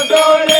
Antonio.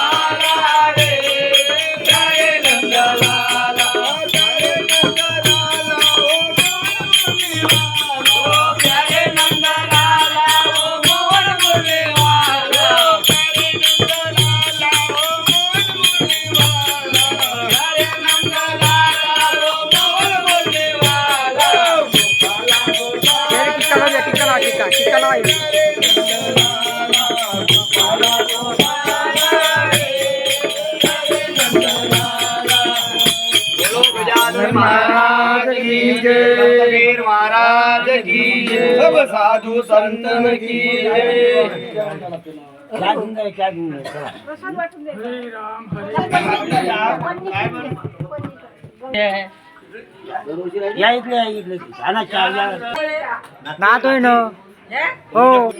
का नाम है महाराज की जय महाराज की सब साधु संतन की जय क्या घूमना क्या घूमना है ना तो ना हो?